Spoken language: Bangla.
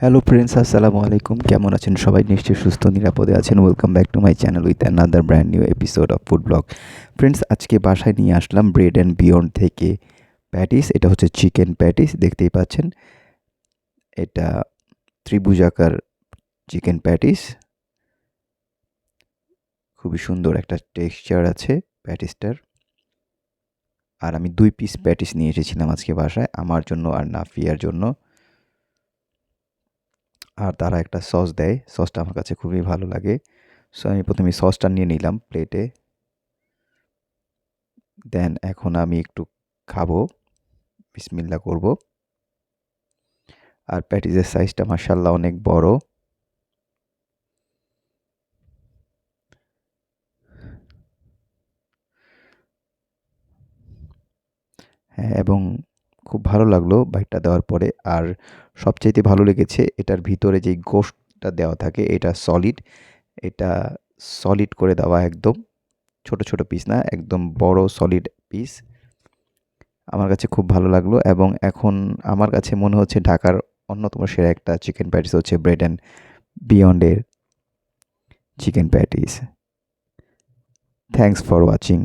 হ্যালো ফ্রেন্ডস আসসালামু আলাইকুম। কেমন আছেন সবাই? নিশ্চয়ই সুস্থ, নিরাপদে আছেন। Welcome back to my channel with another brand new episode of food blog friends আজকে বাসায় নিয়ে আসলাম ব্রেড অ্যান্ড বিয়ন্ড থেকে প্যাটিস এটা হচ্ছে চিকেন প্যাটিস দেখতেই পাচ্ছেন। এটা ত্রিভুজাকার চিকেন প্যাটিস খুবই সুন্দর একটা টেক্সচার আছে প্যাটিসটার আর আমি দুই পিস প্যাটিস নিয়ে এসেছিলাম আজকে বাসায়, আমার জন্য আর নাফিয়ার জন্য। আর তারা একটা সস দেয়। সসটা আমার কাছে খুবই ভালো লাগে। সো আমি প্রথমে সসটা নিয়ে নিলাম প্লেটে দেন এখন আমি একটু খাব। বিসমিল্লা করব। আর প্যাটিসের সাইজটা মার্শাল্লাহ অনেক বড়। হ্যাঁ এবং খুব ভালো লাগল বাইকটা দেওয়ার পরে। আর সবচাইতে ভালো লেগেছে এটার ভিতরে যেই গোশটটা দেওয়া থাকে, এটা সলিড এটা সলিড করে দেওয়া একদম। ছোট ছোট পিস না, একদম বড় সলিড পিস আমার কাছে খুব ভালো লাগল এবং এখন আমার কাছে মনে হচ্ছে ঢাকার অন্যতম সেরা একটা চিকেন প্যাটিস হচ্ছে bread and বিয়ন্ডের chicken patties thanks for watching